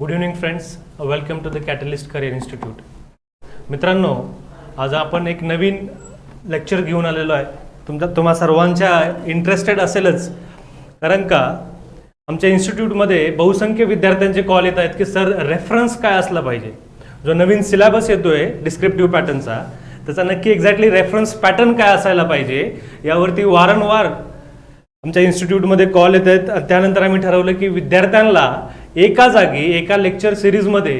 Good evening friends welcome to the catalyst career institute मित्रांनो आज आपण एक नवीन लेक्चर घेऊन आलेलो आहे. तुमच्या तुम्हा सर्वांच्या इंटरेस्टेड असेलच. कारण का? आमच्या इन्स्टिट्यूटमध्ये बहुसंख्य विद्यार्थ्यांचे कॉल येत आहेत की सर रेफरन्स काय असला पाहिजे? जो नवीन सिलेबस येतोय डिस्क्रिप्टिव्ह पॅटर्नचा त्याचा नक्की एक्झॅक्टली रेफरन्स पॅटर्न काय असायला पाहिजे यावरती वारंवार आमच्या इन्स्टिट्यूटमध्ये कॉल येत आहेत. त्यानंतर आम्ही ठरवलं की विद्यार्थ्यांना एका जागी एका लेक्चर सिरीजमध्ये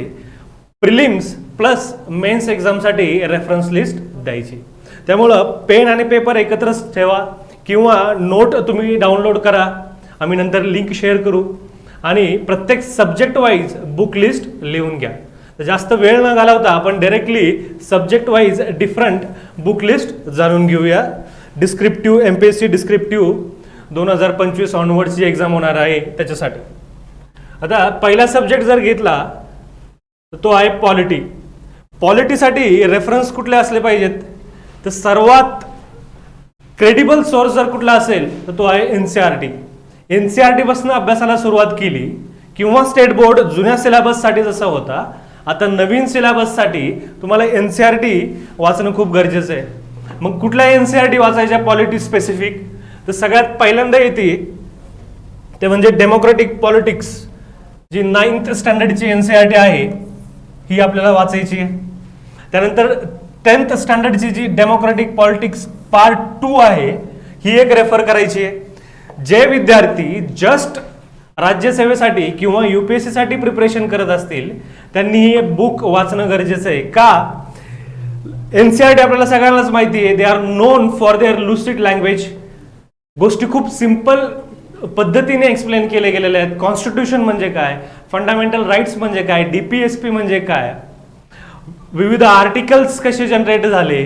प्रिलिम्स प्लस मेन्स एक्झामसाठी रेफरन्स लिस्ट द्यायची. त्यामुळं पेन आणि पेपर एकत्रच ठेवा किंवा नोट तुम्ही डाउनलोड करा. आम्ही नंतर लिंक शेअर करू. आणि प्रत्येक सब्जेक्ट वाईज बुक लिस्ट लिहून घ्या. जास्त वेळ न घालवता आपण directly subject wise different book list जाणून घेऊया. Descriptive M P S C descriptive दोन हजार पंचवीस ऑनवर्डची एक्झाम होणार आहे त्याच्यासाठी. आता पहिला सब्जेक्ट जर घेतला तर तो आहे पॉलिटी पॉलिटीसाठी रेफरन्स कुठले असले पाहिजेत? तर सर्वात क्रेडिबल सोर्स जर कुठला असेल तर तो आहे N C R T N C R टीपासून अभ्यासाला सुरुवात केली किंवा स्टेट बोर्ड जुन्या सिलेबससाठी जसा होता आता नवीन सिलेबससाठी तुम्हाला एन सी आर टी वाचणं खूप गरजेचं आहे. मग कुठल्या एन सी आर टी वाचायच्या पॉलिटी स्पेसिफिक तर सगळ्यात पहिल्यांदा येते ते म्हणजे डेमोक्रेटिक पॉलिटिक्स जी नाईन्थ स्टँडर्डची एन सी आर टी आहे ही आपल्याला वाचायची आहे. त्यानंतर टेन्थ स्टँडर्डची जी डेमोक्रॅटिक पॉलिटिक्स पार्ट टू आहे ही एक रेफर करायची आहे. जे विद्यार्थी जस्ट राज्यसेवेसाठी किंवा यू पी एस सीसाठी प्रिपरेशन करत असतील त्यांनी हे बुक वाचणं गरजेचं आहे. का? एन सी आर टी आपल्याला सगळ्यांनाच माहिती आहे. They are known for their lucid language गोष्टी खूप सिंपल पद्धतीने एक्सप्लेन केले गेलेले आहेत. कॉन्स्टिट्यूशन म्हणजे काय? फंडामेंटल राईट्स म्हणजे काय? डीपीएसपी म्हणजे काय? विविध आर्टिकल्स कसे जनरेट झाले?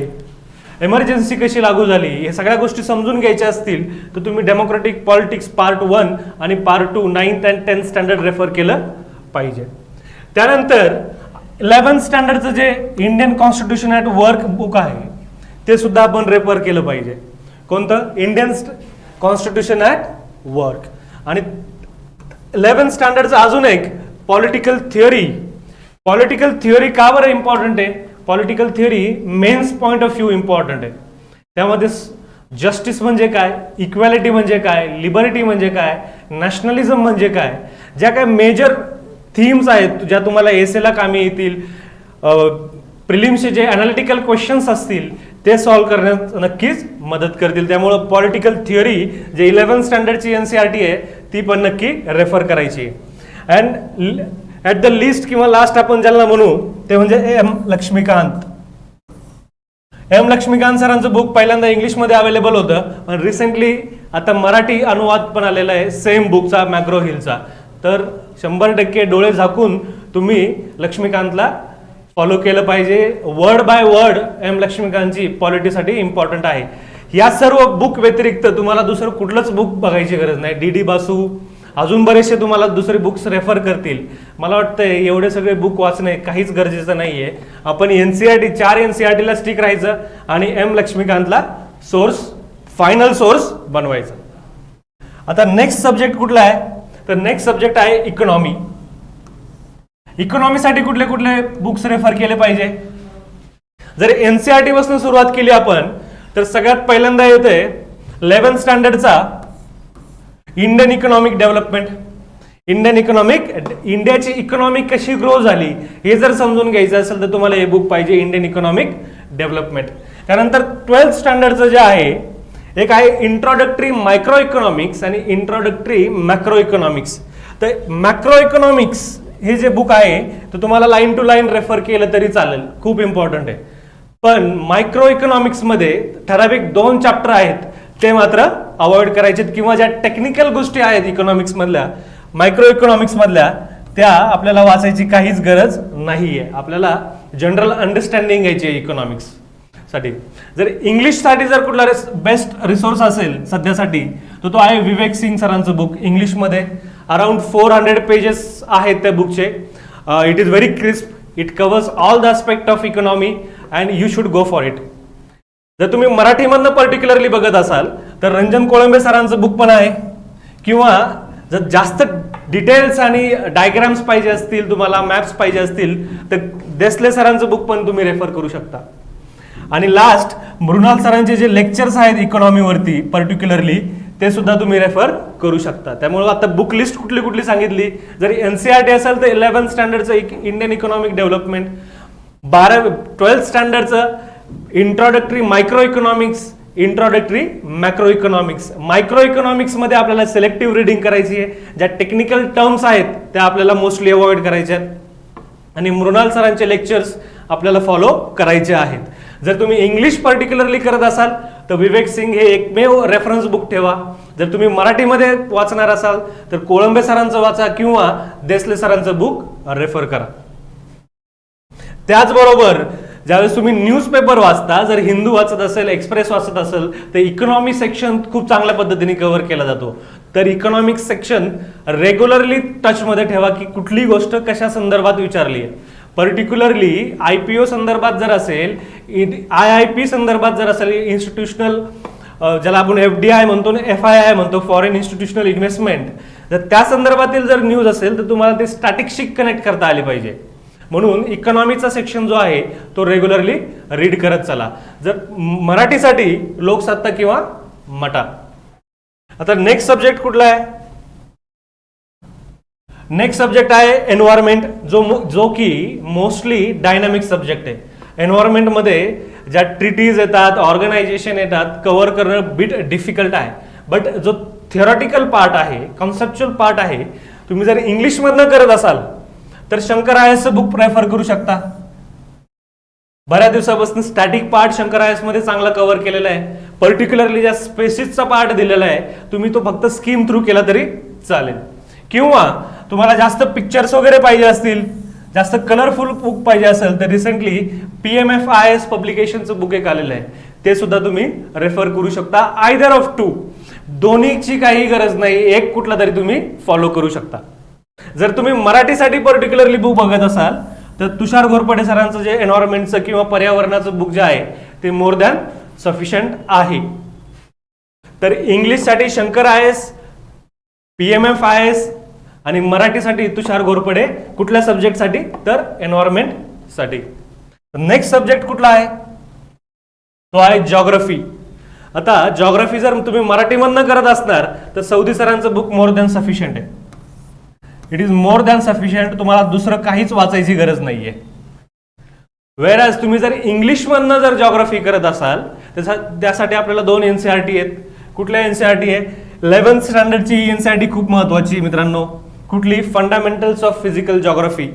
एमर्जन्सी कशी लागू झाली? हे सगळ्या गोष्टी समजून घ्यायच्या असतील तर तुम्ही डेमोक्रेटिक पॉलिटिक्स पार्ट वन आणि part two ninth and tenth standard refer केलं पाहिजे. त्यानंतर इलेव्हन्थ स्टँडर्डचं जे Indian constitution at work book आहे ते सुद्धा आपण रेफर केलं पाहिजे. कोणतं? इंडियन कॉन्स्टिट्यूशन ॲट वर्क आणि इलेव्हन्थ स्टँडर्डचं अजून एक पॉलिटिकल थिअरी पॉलिटिकल थिअरी का बरं इम्पॉर्टंट आहे? Political theory mains point of view important आहे. त्यामध्ये जस्टिस म्हणजे काय? इक्वॅलिटी म्हणजे काय? लिबर्टी म्हणजे काय? नॅशनलिझम म्हणजे काय? ज्या काय मेजर थीम्स आहेत ज्या तुम्हाला एसेला कामी येतील प्रिलिम्सचे जे अनालिटिकल क्वेश्चन्स असतील ते सॉल्व्ह करण्यात नक्कीच मदत करतील. त्यामुळं पॉलिटिकल थिअरी जे इलेव्हन स्टँडर्डची एन सी आर टी आहे ती पण नक्की रेफर करायची. अँड ॲट द लिस्ट किंवा लास्ट आपण ज्यांना म्हणू ते म्हणजे एम लक्ष्मीकांत. एम लक्ष्मीकांत सरांचं बुक पहिल्यांदा इंग्लिशमध्ये अवेलेबल होतं पण रिसेंटली आता मराठी अनुवाद पण आलेला आहे सेम बुकचा मॅग्रो हिलचा तर शंभर टक्के डोळे झाकून तुम्ही लक्ष्मीकांतला फॉलो केलं पाहिजे. वर्ड बाय वर्ड एम लक्ष्मीकांतची पॉलिटीसाठी इम्पॉर्टंट आहे. या सर्व बुक व्यतिरिक्त तुम्हाला दुसरं कुठलंच बुक बघायची गरज नाही. डी डी बासू अजून बरेचसे तुम्हाला दुसरे बुक्स रेफर करतील. मला वाटतं एवढे सगळे बुक वाचणे काहीच गरजेचं नाही आहे आपण एन सी आर टी चार एन सी आर टीला स्टिक राहायचं आणि एम लक्ष्मीकांतला सोर्स फायनल सोर्स बनवायचं. आता नेक्स्ट सब्जेक्ट कुठला आहे? तर नेक्स्ट सब्जेक्ट आहे इकॉनॉमी इकॉनॉमीसाठी कुठले कुठले बुक्स रेफर केले पाहिजे? जर एनसीआरटी पासून सुरुवात केली आपण तर सगळ्यात पहिल्यांदा येते eleven स्टँडर्डचा Indian economic development Indian economic इंडियाची इकॉनॉमी कशी ग्रो झाली हे जर समजून घ्यायचं असेल तर तुम्हाला हे बुक पाहिजे इंडियन इकॉनॉमिक डेव्हलपमेंट त्यानंतर ट्वेल्थ स्टँडर्डचं जे आहे एक आहे इंट्रोडक्टरी मायक्रो इकॉनॉमिक्स आणि इंट्रोडक्टरी मॅक्रो इकॉनॉमिक्स तर मॅक्रो इकॉनॉमिक्स हे जे बुक आहे तर तुम्हाला लाईन टू लाईन रेफर केलं तरी चालेल. खूप इम्पॉर्टंट आहे. पण मायक्रो इकॉनॉमिक्समध्ये ठराविक दोन चॅप्टर आहेत ते मात्र अवॉइड करायचे किंवा ज्या टेक्निकल गोष्टी आहेत इकॉनॉमिक्स मधल्या मायक्रो इकॉनॉमिक्समधल्या त्या आपल्याला वाचायची काहीच गरज नाही आहे आपल्याला जनरल अंडरस्टँडिंग घ्यायची आहे इकॉनॉमिक्ससाठी. जर इंग्लिशसाठी जर कुठला बेस्ट रिसोर्स असेल सध्यासाठी तर तो आहे विवेक सिंग सरांचं बुक इंग्लिशमध्ये अराउंड फोर हंड्रेड पेजेस आहेत त्या बुकचे it is very crisp it covers all the aspect of economy and you should go for it जर तुम्ही मराठीमधनं पर्टिक्युलरली बघत असाल तर रंजन कोळंबे सरांचं बुक पण आहे. किंवा जर जास्त डिटेल्स आणि डायग्राम्स पाहिजे असतील तुम्हाला मॅप्स पाहिजे असतील तर देसले सरांचं बुक पण तुम्ही रेफर करू शकता. आणि लास्ट मृणाल सरांचे जे लेक्चर्स आहेत इकॉनॉमीवरती पर्टिक्युलरली ते सुद्धा तुम्ही रेफर करू शकता. त्यामुळे आता बुक लिस्ट कुठली कुठली सांगितली? जर एन सी आर टी असेल तर इलेव्हन्थ स्टँडर्डचं इंडियन इकॉनॉमिक डेव्हलपमेंट बारा twelfth स्टँडर्डचं introductory microeconomics introductory macroeconomics micro इकॉनॉमिक्समध्ये आपल्याला सिलेक्टिव्ह रिडिंग करायची आहे. ज्या टेक्निकल टर्म्स आहेत त्या आपल्याला मोस्टली अवॉइड करायच्या आहेत. आणि मृणाल सरांचे लेक्चर्स आपल्याला फॉलो करायचे आहेत. जर तुम्ही इंग्लिश पर्टिक्युलरली करत असाल तर विवेक सिंग हे एकमेव रेफरन्स बुक ठेवा. जर तुम्ही मराठीमध्ये वाचणार असाल तर कोळंबे सरांचं वाचा किंवा देसले सरांचं बुक रेफर करा. त्याचबरोबर ज्यावेळेस तुम्ही न्यूजपेपर वाचता जर हिंदू वाचत असेल एक्सप्रेस वाचत असेल तर इकॉनॉमिक सेक्शन खूप चांगल्या पद्धतीने कव्हर केला जातो. तर इकॉनॉमिक सेक्शन रेग्युलरली टचमध्ये ठेवा की कुठली गोष्ट कशा संदर्भात विचारली आहे पर्टिक्युलरली आय पी ओ संदर्भात जर असेल आय आय पी संदर्भात जर असेल इन्स्टिट्यूशनल ज्याला आपण एफ डी आय म्हणतो एफ आय आय म्हणतो फॉरेन इन्स्टिट्यूशनल इन्व्हेस्टमेंट जर त्या संदर्भातील जर न्यूज असेल तर तुम्हाला ते स्टॅटिक्सशी कनेक्ट करता आले पाहिजे. म्हणून इकॉनॉमीचा सेक्शन जो आहे तो रेग्युलरली रीड करत चला. जर मराठीसाठी लोकसत्ता किंवा मटा. आता नेक्स्ट सब्जेक्ट कुठला आहे? नेक्स्ट सब्जेक्ट आहे एन्व्हायरमेंट जो जो की मोस्टली डायनामिक सब्जेक्ट आहे. एन्व्हायरमेंटमध्ये ज्या ट्रिटीज येतात ऑर्गनायझेशन येतात कव्हर करणं बिट डिफिकल्ट आहे. बट जो थिअरॉटिकल पार्ट आहे कॉन्सेप्च्युअल पार्ट आहे तुम्ही जर इंग्लिशमधनं करत असाल तर शंकर आयसचं बुक प्रेफर करू शकता. बऱ्याच दिवसापासून स्टॅटिक पार्ट शंकरमध्ये चांगला कव्हर केलेला आहे. पर्टिक्युलरली ज्या स्पेसिसचा पार्ट दिलेला आहे तुम्ही तो फक्त स्कीम थ्रू केला तरी चालेल. किंवा तुम्हाला जास्त पिक्चर्स वगैरे पाहिजे असतील जास्त कलरफुल बुक पाहिजे असेल तर recently P M F I S पब्लिकेशनचं book एक आलेलं आहे. ते सुद्धा तुम्ही रेफर करू शकता आयदर ऑफ टू दोन्हीची काही गरज नाही एक कुठला तरी तुम्ही फॉलो करू शकता. जर तुम्ही मराठीसाठी पर्टिक्युलरली बुक बघत असाल तर तुषार घोरपडे सरांचं जे एन्व्हायरमेंटचं किंवा पर्यावरणाचं बुक जे आहे ते मोर दॅन सफिशियंट आहे. तर इंग्लिशसाठी Shankar I S P M F I S आणि मराठीसाठी तुषार घोरपडे कुठल्या सब्जेक्टसाठी तर एन्व्हायरमेंटसाठी नेक्स्ट सब्जेक्ट कुठला आहे? तो आहे जॉग्रफी आता जॉग्रफी जर तुम्ही मराठीमधनं करत असणार तर सौदी सरांचं बुक मोर दॅन सफिशियंट आहे. It is more than sufficient तुम्हाला दुसरं काहीच वाचायची गरज नाहीये. ॲज तुम्ही जर इंग्लिशमधनं जर जॉग्रफी करत असाल त्याचा त्यासाठी आपल्याला दोन एन सी आर टी आहेत. कुठल्या एन सी आर टी आहे? इलेव्हन्थ स्टँडर्डची एन सी आर टी खूप महत्वाची मित्रांनो. कुठली फंडामेंटल्स ऑफ फिजिकल जॉग्रफी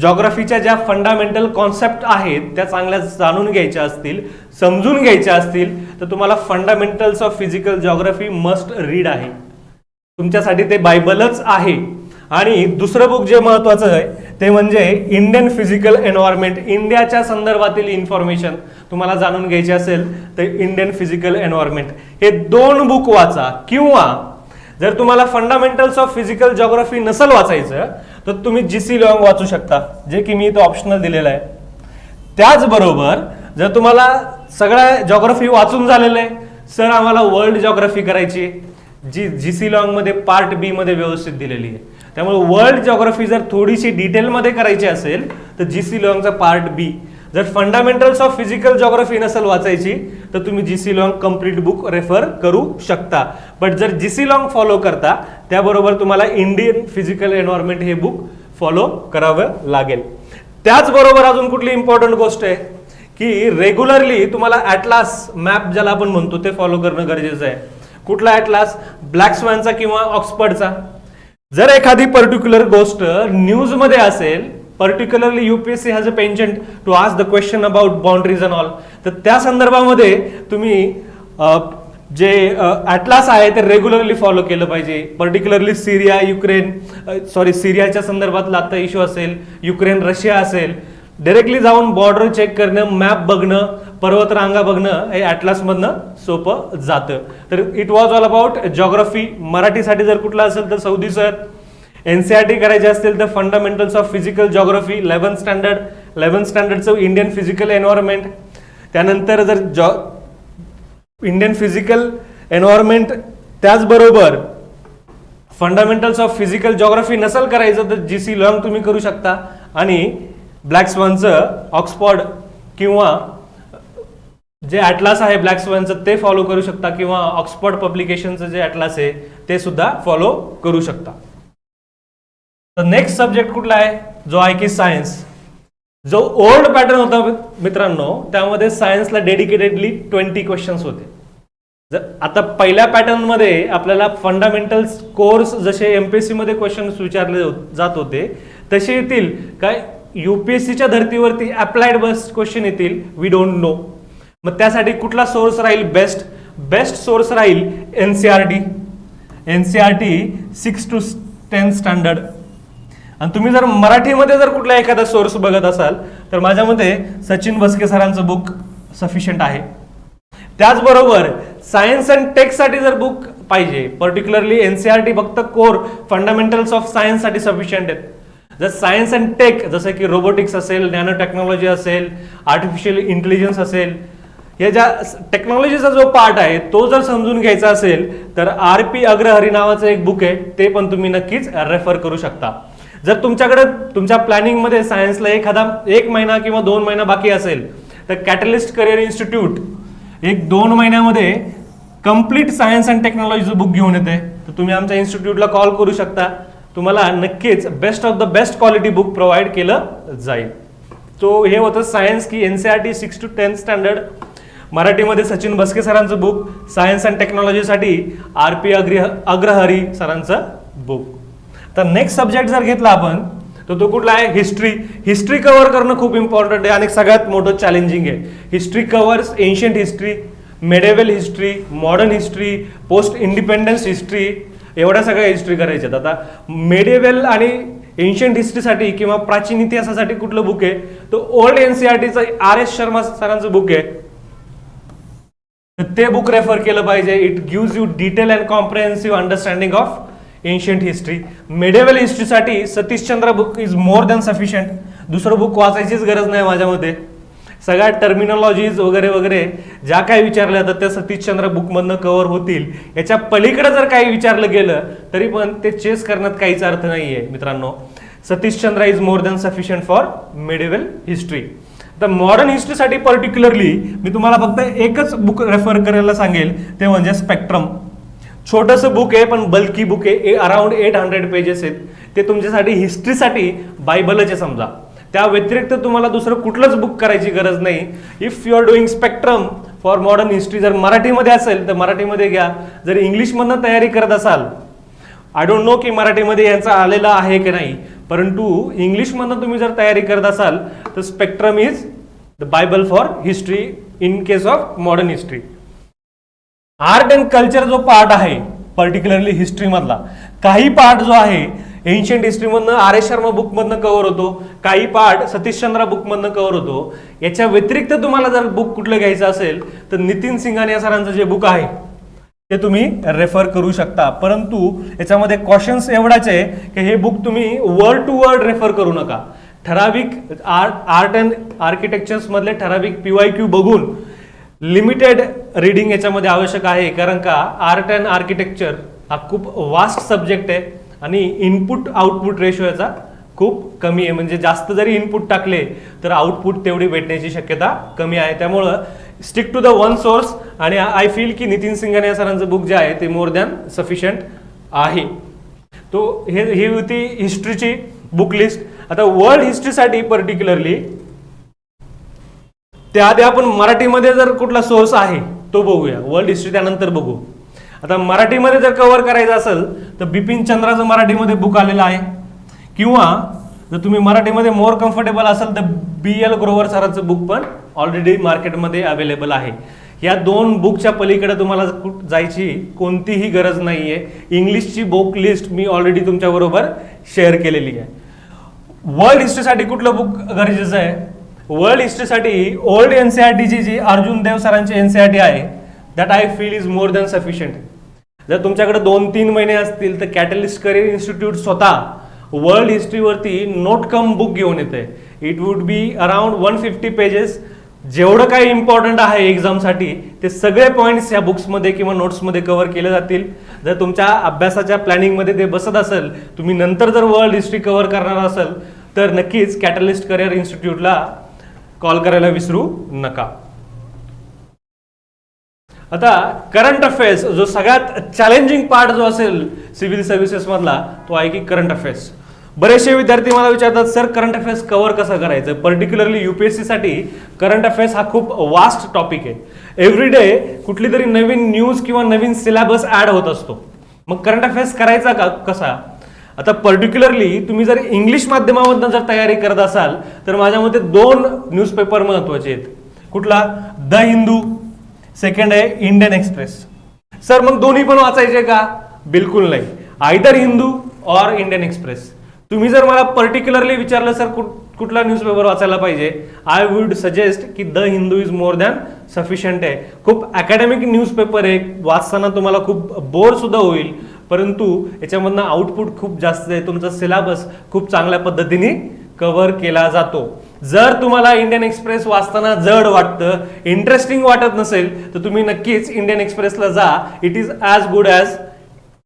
जॉग्रफीच्या ज्या फंडामेंटल कॉन्सेप्ट आहेत त्या चांगल्या जाणून घ्यायच्या असतील समजून घ्यायच्या असतील तर तुम्हाला fundamentals of physical geography must read आहे. तुमच्यासाठी ते बायबलच आहे. आणि दुसरं बुक जे महत्वाचं आहे ते म्हणजे इंडियन फिजिकल एन्व्हायरमेंट इंडियाच्या संदर्भातील इन्फॉर्मेशन तुम्हाला जाणून घ्यायची असेल तर इंडियन फिजिकल एन्व्हायरमेंट हे दोन बुक वाचा किंवा जर तुम्हाला फंडामेंटल्स ऑफ फिजिकल जॉग्रफी नसल वाचायचं तर तुम्ही जी सी लॉंग वाचू शकता जे की मी इथं ऑप्शनल दिलेलं आहे. त्याचबरोबर जर तुम्हाला सगळ्या जॉग्रफी वाचून झालेलं आहे सर आम्हाला वर्ल्ड जॉग्राफी करायची आहे, जी जी सी लॉंगमध्ये पार्ट बी मध्ये व्यवस्थित दिलेली आहे. त्यामुळे वर्ल्ड जॉग्रफी जर थोडीशी डिटेलमध्ये करायची असेल तर जी सी लॉंगचा पार्ट बी जर फंडामेंटल्स ऑफ फिजिकल जॉग्रफी नसेल वाचायची तर तुम्ही G C Leong complete book refer करू शकता. बट जर जी सी लॉंग फॉलो करता त्याबरोबर तुम्हाला इंडियन फिजिकल एन्व्हायरमेंट हे बुक फॉलो करावं लागेल. त्याचबरोबर अजून कुठली इम्पॉर्टंट गोष्ट आहे? की रेग्युलरली तुम्हाला ॲटलास मॅप ज्याला आपण म्हणतो ते फॉलो करणं गरजेचं आहे. कुठला ॲटलास ब्लॅक स्वॅनचा किंवा ऑक्सफर्डचा जर एखादी पर्टिक्युलर गोष्ट न्यूजमध्ये असेल particularly UPSC has a penchant to ask the question about boundaries and all तर त्या संदर्भामध्ये तुम्ही जे ॲटलास आहे ते रेग्युलरली फॉलो केलं पाहिजे. पर्टिक्युलरली सिरिया युक्रेन सॉरी सिरियाच्या संदर्भातला आता इश्यू असेल युक्रेन रशिया असेल. डायरेक्टली जाऊन बॉर्डर चेक करणं मॅप बघणं पर्वतरांगा बघणं हे ॲटलासमधनं सोपं जातं. तर it was all about geography मराठीसाठी जर कुठला असेल तर Saudi sir N C R T करायचे असतील तर fundamentals of physical geography eleven standard eleven स्टँडर्डचं Indian physical environment त्यानंतर जर जॉ इंडियन फिजिकल एन्व्हायरमेंट त्याचबरोबर फंडामेंटल्स ऑफ फिजिकल जॉग्रफी नसेल करायचं तर जी सी लॉंग तुम्ही करू शकता. आणि ब्लॅक स्वानचं ऑक्सफर्ड किंवा जे ॲटलास आहे ब्लॅक स्वानचं ते फॉलो करू शकता किंवा ऑक्सफर्ड पब्लिकेशनचं जे ॲटलास आहे ते सुद्धा फॉलो करू शकता. तर नेक्स्ट सब्जेक्ट कुठला आहे? जो आहे की सायन्स जो ओल्ड पॅटर्न होता मित्रांनो त्यामध्ये सायन्सला डेडिकेटेडली ट्वेंटी क्वेश्चन्स होते. जर आता पहिल्या पॅटर्नमध्ये आपल्याला फंडामेंटल कोर्स जसे एम पी एस सीमध्ये क्वेश्चन विचारले हो- जात होते तसे येतील. काय? यू पी एस सीच्या धर्तीवरती अप्लाइड बस क्वेश्चन येतील. वी डोंट नो मग त्यासाठी कुठला सोर्स राहील बेस्ट बेस्ट सोर्स राहील N C R T N C R T six to ten standard आणि तुम्ही जर मराठीमध्ये जर कुठला एखादा सोर्स बघत असाल तर माझ्या मते सचिन बसके सरांचं बुक सफिशियंट आहे. त्याचबरोबर सायन्स अँड टेकसाठी जर बुक पाहिजे पर्टिक्युलरली एनसीआरटी फक्त कोर फंडामेंटल्स ऑफ सायन्ससाठी सफिशियंट आहेत. जर सायन्स अँड टेक जसं की रोबोटिक्स असेल नॅनो टेक्नॉलॉजी असेल आर्टिफिशियल इंटेलिजन्स असेल या ज्या टेक्नॉलॉजीचा जो पार्ट आहे तो जर समजून घ्यायचा असेल तर आर पी अग्रहरी नावाचं एक बुक आहे ते पण तुम्ही नक्कीच रेफर करू शकता. जर तुमच्याकडे तुमच्या प्लॅनिंगमध्ये सायन्सला एखादा एक महिना किंवा दोन महिना बाकी असेल तर कॅटलिस्ट करिअर इन्स्टिट्यूट एक दोन महिन्यामध्ये कंप्लीट सायन्स अँड टेक्नॉलॉजीचं बुक घेऊन येते. तर तुम्ही आमच्या इन्स्टिट्यूटला कॉल करू शकता. तुम्हाला नक्कीच best of the best quality book provide केलं जाईल. तो हे होतं सायन्स की N C R T six to tenth standard मराठीमध्ये सचिन बसके सरांचं बुक सायन्स अँड टेक्नॉलॉजीसाठी आर पी अग्रह अग्रहरी सरांचं बुक तर नेक्स्ट सब्जेक्ट जर घेतला आपण तर तो कुठला आहे? हिस्ट्री हिस्ट्री कव्हर करणं खूप इम्पॉर्टंट आहे आणि सगळ्यात मोठं चॅलेंजिंग आहे. History covers ancient history medieval history modern history post independence history एवढ्या सगळ्या हिस्ट्री करायच्यात. आता मेडेवल आणि एन्शियंट हिस्ट्रीसाठी किंवा प्राचीन इतिहासासाठी कुठलं बुक आहे? तो ओल्ड एनसीआरटीचं आर एस शर्मा सरांचं बुक आहे. तर ते बुक रेफर केलं पाहिजे. It gives you detail and comprehensive understanding of ancient history medieval हिस्ट्रीसाठी Satish Chandra book is more than sufficient दुसरं बुक वाचायचीच गरज नाही माझ्या मते सगळ्या टर्मिनॉलॉजीज वगैरे वगैरे ज्या काही विचारल्या जातात त्या सतीशचंद्र बुकमधनं कव्हर होतील. याच्या पलीकडे जर काही विचारलं गेलं तरी पण ते चेस करण्यात काहीच अर्थ नाही आहे मित्रांनो. Satish Chandra is more than sufficient for medieval history तर मॉडर्न हिस्ट्रीसाठी पर्टिक्युलरली मी तुम्हाला फक्त एकच बुक रेफर करायला सांगेल ते म्हणजे स्पेक्ट्रम छोटंसं बुक आहे पण बल्की बुक आहे. अराउंड एट हंड्रेड पेजेस आहेत. ते तुमच्यासाठी हिस्ट्रीसाठी बायबलच आहे समजा. त्या व्यतिरिक्त तुम्हाला दुसरं कुठलंच बुक करायची गरज नाही. If you are doing spectrum for modern history जर मराठीमध्ये असेल तर मराठीमध्ये घ्या. जर इंग्लिशमधनं तयारी करत असाल आय डोंट नो की मराठीमध्ये यांचा आलेला आहे की नाही. परंतु इंग्लिशमधनं तुम्ही जर तयारी करत असाल तर spectrum is the Bible for history in case of modern history art and culture जो पार्ट आहे पर्टिक्युलरली हिस्ट्रीमधला काही पार्ट जो आहे एन्शियंट हिस्ट्रीमधनं आर एस शर्मा बुकमधनं कव्हर होतो काही पार्ट सतीशचंद्र बुकमधनं कव्हर होतो. याच्या व्यतिरिक्त तुम्हाला जर बुक कुठलं घ्यायचं असेल तर नितीन सिंगानिया सरांचं जे बुक आहे ते तुम्ही रेफर करू शकता. परंतु याच्यामध्ये क्वेश्चन्स एवढाच आहे की हे बुक तुम्ही वर्ड टू वर्ड रेफर करू नका. ठराविक आर्ट आर्ट अँड आर्किटेक्चर्समधले ठराविक पी वाय क्यू बघून लिमिटेड रीडिंग याच्यामध्ये आवश्यक आहे कारण का आर्ट अँड आर्किटेक्चर हा खूप वास्ट सब्जेक्ट आहे आणि इनपुट आउटपुट रेशो याचा खूप कमी आहे. म्हणजे जास्त जरी इनपुट टाकले तर आउटपुट तेवढी भेटण्याची शक्यता कमी आहे. त्यामुळं stick to the one source आणि आय फील की नितीन सिंगाने सरांचं बुक जे आहे ते मोर दॅन सफिशियंट आहे. तो हे ही होती हिस्ट्रीची बुक लिस्ट आता वर्ल्ड हिस्ट्रीसाठी पर्टिक्युलरली त्याआधी आपण मराठीमध्ये जर कुठला सोर्स आहे तो बघूया. वर्ल्ड हिस्ट्री त्यानंतर बघू. आता मराठीमध्ये जर कव्हर करायचं असेल तर बिपिन चंद्राचं मराठीमध्ये बुक आलेलं आहे. किंवा जर तुम्ही मराठीमध्ये मोर कम्फर्टेबल असाल तर बी एल ग्रोवर सरांचं बुक पण ऑलरेडी मार्केटमध्ये अवेलेबल आहे. या दोन बुकच्या पलीकडे तुम्हाला जायची कोणतीही गरज नाही आहे इंग्लिशची बुक लिस्ट मी ऑलरेडी तुमच्याबरोबर शेअर केलेली आहे. वर्ल्ड हिस्ट्रीसाठी कुठलं बुक गरजेचं आहे? वर्ल्ड हिस्ट्रीसाठी ओल्ड एन सी आर टीची जी अर्जुन देव सरांची एन सी आर टी आहे that I feel is more than sufficient जर तुमच्याकडे दोन तीन महिने असतील तर कॅटलिस्ट करिअर इन्स्टिट्यूट स्वतः वर्ल्ड हिस्ट्रीवरती नोट कम बुक घेऊन येते it would be around one fifty pages जेवढं काही इम्पॉर्टंट आहे एक्झामसाठी ते सगळे पॉईंट्स या बुक्समध्ये किंवा नोट्समध्ये कव्हर केले जातील. जर तुमच्या अभ्यासाच्या प्लॅनिंगमध्ये ते बसत असेल तुम्ही नंतर जर वर्ल्ड हिस्ट्री कव्हर करणार असाल तर नक्कीच कॅटलिस्ट करिअर इन्स्टिट्यूटला कॉल करायला विसरू नका. आता करंट अफेअर्स जो सगळ्यात चॅलेंजिंग पार्ट जो असेल सिव्हिल सर्व्हिसेसमधला तो आहे की करंट अफेअर्स बरेचसे विद्यार्थी मला विचारतात सर करंट अफेअर्स कव्हर कसं करायचं? पर्टिक्युलरली यू पी एससाठी करंट अफेअर्स हा खूप वास्ट टॉपिक आहे. एव्हरी डे कुठली तरी नवीन न्यूज किंवा नवीन सिलेबस ऍड होत असतो. मग करंट अफेअर्स करायचा का कसा? आता पर्टिक्युलरली तुम्ही जर इंग्लिश माध्यमामधनं जर तयारी करत असाल तर माझ्या मते दोन न्यूजपेपर महत्त्वाचे आहेत. कुठला? द हिंदू सेकंड आहे इंडियन एक्सप्रेस. सर मग दोन्ही पण वाचायचे का? बिलकुल नाही. Either Hindu or Indian Express. तुम्ही जर मला पर्टिक्युलरली विचारलं सर कुठला न्यूजपेपर वाचायला पाहिजे आय वुड सजेस्ट की the Hindu is more than sufficient आहे. खूप अकॅडमिक न्यूजपेपर आहे. वाचताना तुम्हाला खूप बोर सुद्धा होईल. परंतु याच्यामधनं आउटपुट खूप जास्त आहे. तुमचा सिलेबस खूप चांगल्या पद्धतीने कव्हर केला जातो. जर तुम्हाला इंडियन एक्सप्रेस वाचताना जड वाटतं इंटरेस्टिंग वाटत नसेल तर तुम्ही नक्कीच इंडियन एक्सप्रेसला जा. It is as good as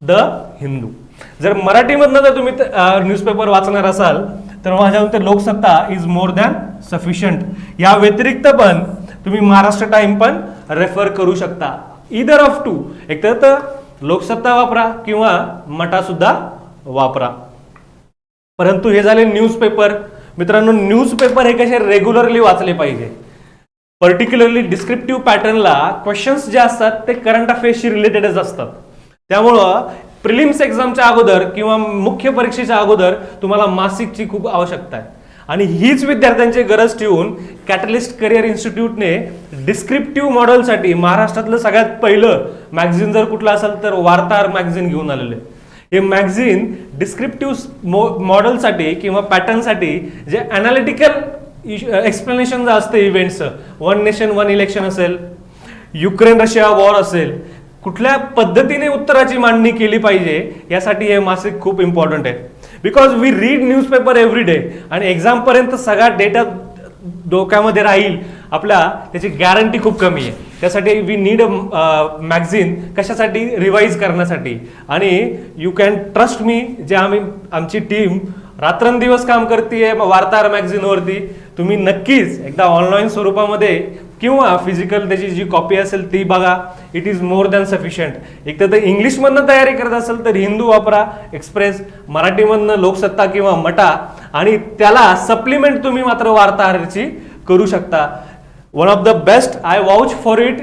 the Hindu जर मराठीमधनं जर तुम्ही न्यूजपेपर वाचणार असाल तर माझ्या मते Loksatta is more than sufficient या व्यतिरिक्त पण तुम्ही महाराष्ट्र टाइम पण रेफर करू शकता. इदर ऑफ टू एकतर तर लोकसत्ता वापरा किंवा मटासुद्धा वापरा. परंतु हे झाले न्यूजपेपर मित्रांनो न्यूजपेपर हे कसे रेग्युलरली वाचले पाहिजे? पर्टिक्युलरली डिस्क्रिप्टिव्ह पॅटर्नला क्वेश्चन्स जे असतात ते करंट अफेअर्सशी रिलेटेडच असतात. त्यामुळं प्रिलिम्स एक्झामच्या अगोदर किंवा मुख्य परीक्षेच्या अगोदर तुम्हाला मासिकची खूप आवश्यकता आहे. आणि हीच विद्यार्थ्यांची गरज ठेवून कॅटलिस्ट करिअर इन्स्टिट्यूटने डिस्क्रिप्टिव्ह मॉडेलसाठी महाराष्ट्रातलं सगळ्यात पहिलं मॅगझिन जर कुठलं असेल तर वार्ताहर मॅगझिन घेऊन आलेलं. आहे हे मॅगझिन डिस्क्रिप्टिव्ह मॉडेलसाठी किंवा पॅटर्नसाठी जे अनालिटिकल एक्सप्लेनेशन असते इव्हेंट्सचं वन नेशन वन इलेक्शन असेल युक्रेन रशिया वॉर असेल कुठल्या पद्धतीने उत्तराची मांडणी केली पाहिजे यासाठी हे मासिक खूप इम्पॉर्टंट आहे. Because we read newspaper every day आणि एक्झामपर्यंत सगळा डेटा डोक्यामध्ये राहील. आपल्या त्याची गॅरंटी खूप कमी आहे. त्यासाठी वी नीड अ मॅगझिन कशासाठी? रिवाईज करण्यासाठी. आणि यू कॅन ट्रस्ट मी जे आम्ही आमची टीम रात्रंदिवस काम करते वार्ताहर मॅगझिनवरती तुम्ही नक्कीच एकदा ऑनलाईन स्वरूपामध्ये किंवा फिजिकल त्याची जी कॉपी असेल ती बघा. It is more than sufficient एक तर इंग्लिशमधनं तयारी करत असेल तर हिंदू वापरा एक्सप्रेस मराठीमधनं लोकसत्ता किंवा मटा आणि त्याला सप्लिमेंट तुम्ही मात्र वार्ताहरची करू शकता. One of the best I vouch for it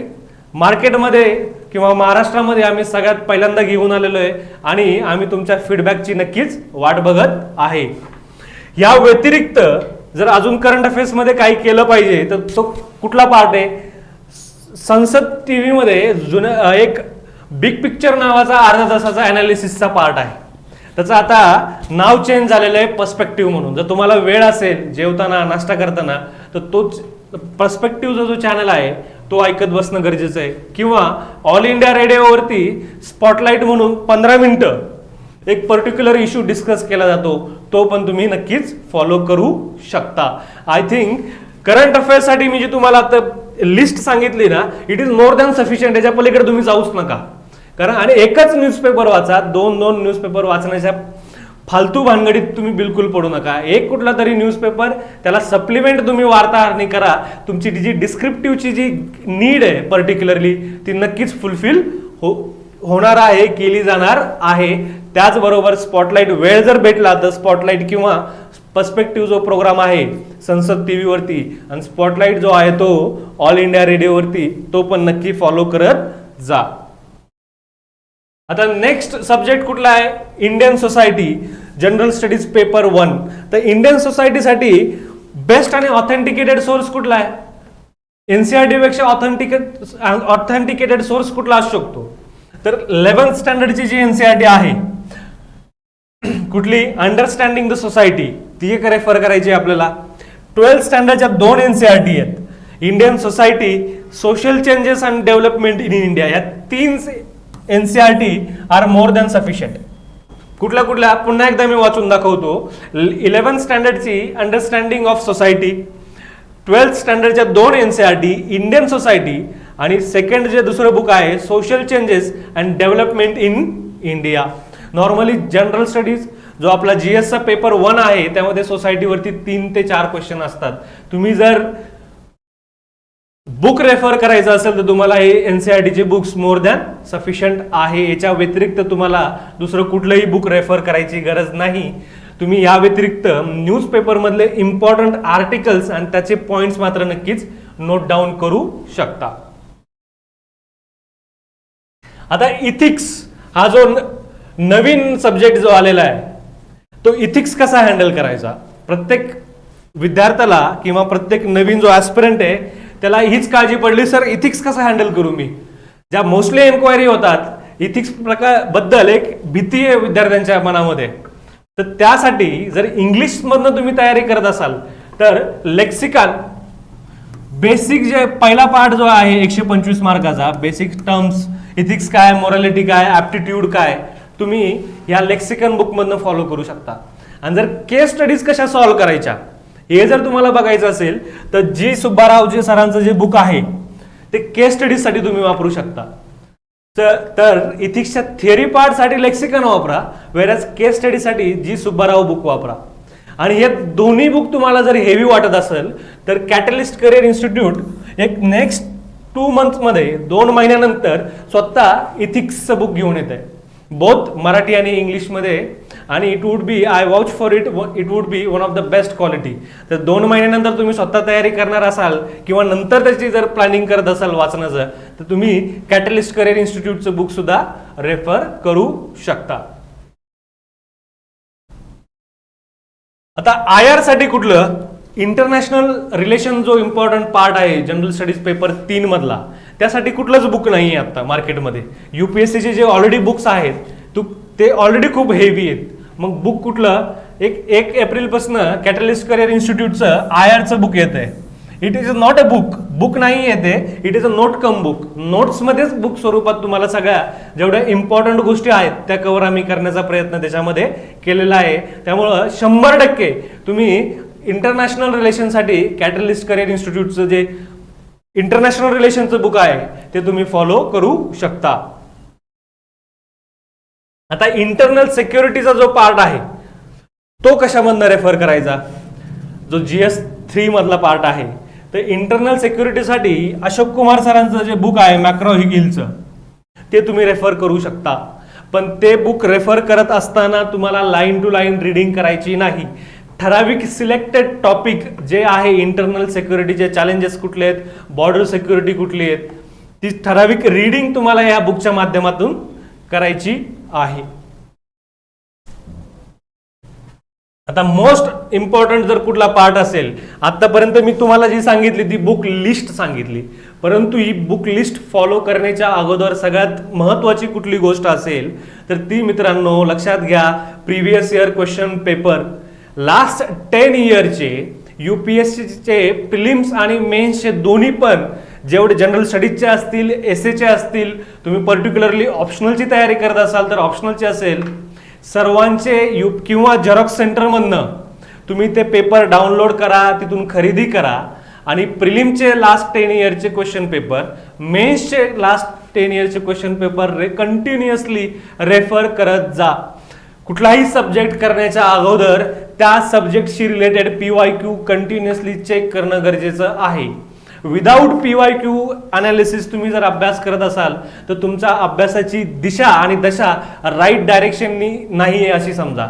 मार्केटमध्ये किंवा महाराष्ट्रामध्ये आम्ही सगळ्यात पहिल्यांदा घेऊन आलेलो आहे आणि आम्ही तुमच्या फीडबॅकची नक्कीच वाट बघत आहे. या व्यतिरिक्त जर अजून करंट अफेअर्समध्ये काही केलं पाहिजे तर तो कुठला पार्ट आहे? संसद टी व्हीमध्ये जुनं एक बिग पिक्चर नावाचा अर्धा तासाचा अनालिसिसचा पार्ट आहे. त्याचं आता नाव चेंज झालेलं आहे पर्स्पेक्टिव्ह म्हणून. जर तुम्हाला वेळ असेल जेवताना नाश्ता करताना तर तोच पर्स्पेक्टिव्हचा जो चॅनल आहे तो ऐकत बसणं गरजेचं आहे. किंवा ऑल इंडिया रेडिओवरती स्पॉटलाईट म्हणून पंधरा मिनटं एक पर्टिक्युलर इश्यू डिस्कस केला जातो. तो पण तुम्ही नक्कीच फॉलो करू शकता. आय थिंक करंट अफेअर्ससाठी मी जी तुम्हाला आता लिस्ट सांगितली ना it is more than sufficient याच्या पलीकडे तुम्ही जाऊच नका. कारण आणि एकच न्यूजपेपर वाचा दोन दोन न्यूजपेपर वाचण्याच्या फालतू भानगडीत तुम्ही बिलकुल पडू नका. एक कुठला तरी न्यूजपेपर त्याला सप्लिमेंट तुम्ही वार्ताहरणी करा. तुमची जी डिस्क्रिप्टिव्हची जी नीड आहे पर्टिक्युलरली ती नक्कीच फुलफिल हो होणार आहे केली जाणार आहे. त्याचबरोबर स्पॉटलाईट वेळ जर भेटला तर स्पॉटलाईट किंवा पर्स्पेक्टिव्ह जो प्रोग्राम आहे संसद टी व्हीवरती आणि स्पॉटलाईट जो आहे तो ऑल इंडिया रेडिओवरती तो पण नक्की फॉलो करत जा. आता नेक्स्ट सब्जेक्ट कुठला आहे? Indian society general studies paper one तर इंडियन सोसायटीसाठी बेस्ट आणि ऑथेंटिकेटेड सोर्स कुठला आहे? एनसीआरटी पेक्षा ऑथेंटिकेट ऑथेंटिकेटेड सोर्स कुठला असू शकतो? तर इलेव्हन्थ स्टँडर्डची जी एनसीआरटी आहे कुठली अंडरस्टँडिंग द सोसायटी ती एक रेफर करायची आहे आपल्याला. ट्वेल्थ स्टँडर्डच्या दोन एन सी आर टी आहेत. Indian society social changes and development in India या तीन N C R T are more than sufficient कुठल्या कुठल्या? पुन्हा एकदा मी वाचून दाखवतो. इलेवन स्टँडर्डची अंडरस्टँडिंग ऑफ सोसायटी ट्वेल्थ स्टँडर्डच्या दोन N C R T Indian society आणि सेकंड जे दुसरं बुक आहे social changes and development in India normally general studies जो आपला जी एसचा पेपर वन आहे त्यामध्ये सोसायटीवरती तीन ते चार क्वेश्चन असतात. तुम्ही जर बुक रेफर करायचं असेल तर तुम्हाला हे एनसीआरटीचे बुक्स मोर दॅन सफिशियंट आहे. याच्या व्यतिरिक्त तुम्हाला दुसरं कुठलंही बुक रेफर करायची गरज नाही. तुम्ही या व्यतिरिक्त न्यूजपेपरमधले इम्पॉर्टंट आर्टिकल्स आणि त्याचे पॉइंट्स मात्र नक्कीच नोट डाऊन करू शकता. आता इथिक्स हा जो नवीन सब्जेक्ट जो आलेला आहे तो इथिक्स कसा हँडल करायचा? प्रत्येक विद्यार्थ्याला किंवा प्रत्येक नवीन जो ॲस्पिरंट आहे त्याला हीच काळजी पडली सर इथिक्स कसा हँडल करू मी? ज्या मोस्टली एन्क्वायरी होतात इथिक्स प्रकारबद्दल एक भीती आहे विद्यार्थ्यांच्या मनामध्ये. तर त्यासाठी जर इंग्लिशमधनं तुम्ही तयारी करत असाल तर लेक्सिकल बेसिक जे पहिला पार्ट जो आहे एकशे पंचवीस मार्काचा बेसिक टर्म्स इथिक्स काय मॉरॅलिटी काय ऍप्टिट्यूड काय तुम्ही ह्या लेक्सिकन बुकमधनं फॉलो करू शकता. आणि जर केस स्टडीज कशा सॉल्व्ह करायच्या हे जर तुम्हाला बघायचं असेल तर जी सुब्बारावजी सरांचं जे बुक आहे ते केस स्टडीजसाठी तुम्ही वापरू शकता. तर तर इथिक्सच्या थिअरी पार्टसाठी लेक्सिकन वापरा वेरॅज केस स्टडीसाठी जी सुब्बाराव बुक वापरा. आणि हे दोन्ही बुक तुम्हाला जर हेवी वाटत असेल तर कॅटलिस्ट करिअर इन्स्टिट्यूट एक नेक्स्ट टू मंथमध्ये दोन महिन्यानंतर स्वतः इथिक्सचं बुक घेऊन येत आहे बोथ मराठी आणि इंग्लिशमध्ये. आणि it would be I watch for it it would be one of the best quality तर दोन महिन्यानंतर तुम्ही स्वतः तयारी करणार असाल किंवा नंतर त्याची जर प्लॅनिंग करत असाल वाचण्याचं तर तुम्ही कॅटलिस्ट करिअर इन्स्टिट्यूटचं बुक सुद्धा रेफर करू शकता. आता आय आरसाठी कुठलं? इंटरनॅशनल रिलेशन जो इम्पॉर्टंट पार्ट आहे जनरल स्टडीज पेपर तीन मधला त्यासाठी कुठलंच बुक नाही आहे आता मार्केटमध्ये यू पी एस सीचे जे ऑलरेडी बुक्स आहेत तू ते ऑलरेडी खूप हेवी आहेत. मग बुक कुठलं? एक एक एप्रिलपासनं कॅटलिस्ट करिअर इन्स्टिट्यूटचं आय आरचं बुक येत आहे it is not a book book नाही येते it is a note cum book नोट्समध्येच book स्वरूपात तुम्हाला सगळ्या जेवढ्या इम्पॉर्टंट गोष्टी आहेत त्या कवर आम्ही करण्याचा प्रयत्न त्याच्यामध्ये केलेला आहे. त्यामुळं शंभर टक्के तुम्ही इंटरनॅशनल रिलेशनसाठी कॅटलिस्ट करिअर इन्स्टिट्यूटचं जे इंटरनॅशनल रिलेशनचं बुक आहे ते तुम्ही फॉलो करू शकता. आता इंटरनल सिक्युरिटीचा जो पार्ट आहे तो कशामधनं रेफर करायचा? जो जी एस थ्री मधला पार्ट आहे तर इंटरनल सिक्युरिटीसाठी अशोक कुमार सरांचं जे बुक आहे मॅक्रो हिगिलचं ते तुम्ही रेफर करू शकता. पण ते बुक रेफर करत असताना तुम्हाला लाईन टू लाईन रिडिंग करायची नाही. ठराविक सिलेक्टेड टॉपिक जे आहे इंटरनल सिक्युरिटीचे चॅलेंजेस कुठले आहेत बॉर्डर सिक्युरिटी कुठली आहेत ती ठराविक रिडिंग तुम्हाला या बुकच्या माध्यमातून करायची आहे. आता मोस्ट इम्पॉर्टंट जर कुठला पार्ट असेल आतापर्यंत मी तुम्हाला जी सांगितली ती बुक लिस्ट सांगितली. परंतु ही बुक लिस्ट फॉलो करण्याच्या अगोदर सगळ्यात महत्वाची कुठली गोष्ट असेल तर ती मित्रांनो लक्षात घ्या previous year question paper last ten इयरचे U P S सीचे प्रिलिम्स आणि मेन्सचे दोन्ही पण जेवढे जनरल स्टडीजचे असतील एस एचे असतील तुम्ही पर्टिक्युलरली ऑप्शनलची तयारी करत असाल तर ऑप्शनलची असेल. सर्वांचे यू किंवा झेरॉक्स सेंटरमधनं तुम्ही ते पेपर डाउनलोड करा तिथून खरेदी करा. आणि प्रिलिमचे लास्ट टेन इयरचे क्वेश्चन पेपर मेन्सचे लास्ट टेन इयरचे क्वेश्चन पेपर रे कंटिन्युअसली रेफर करत जा. कुठलाही सब्जेक्ट करण्याच्या अगोदर त्या सब्जेक्टशी related P Y Q continuously check करणं गरजेचं आहे. Without P Y Q analysis तुम्ही जर अभ्यास करत असाल तर तुमच्या अभ्यासाची दिशा आणि दशा राईट डायरेक्शननी नाही आहे अशी समजा.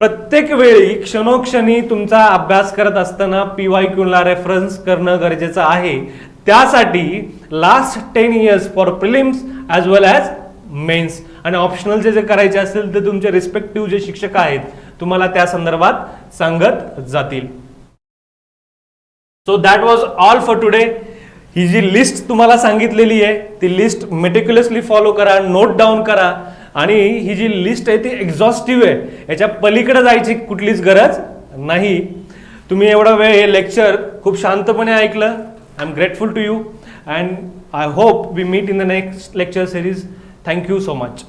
प्रत्येक वेळी क्षणोक्षणी तुमचा अभ्यास करत असताना पी वाय क्यूला रेफरन्स करणं गरजेचं आहे. त्यासाठी last ten years for prelims as well as mains आणि ऑप्शनलचे जे करायचे असेल ते तुमचे रिस्पेक्टिव्ह जे शिक्षक आहेत तुम्हाला त्या संदर्भात सांगत जातील. So that was all for today ही जी लिस्ट तुम्हाला सांगितलेली आहे ती लिस्ट मेटिक्युलसली फॉलो करा नोट डाऊन करा. आणि ही जी लिस्ट आहे ती एक्झॉस्टिव्ह आहे. याच्या पलीकडे जायची कुठलीच गरज नाही. तुम्ही एवढा वेळ हे लेक्चर खूप शांतपणे ऐकलं. I am grateful to you and I hope we meet in the next lecture series thank you so much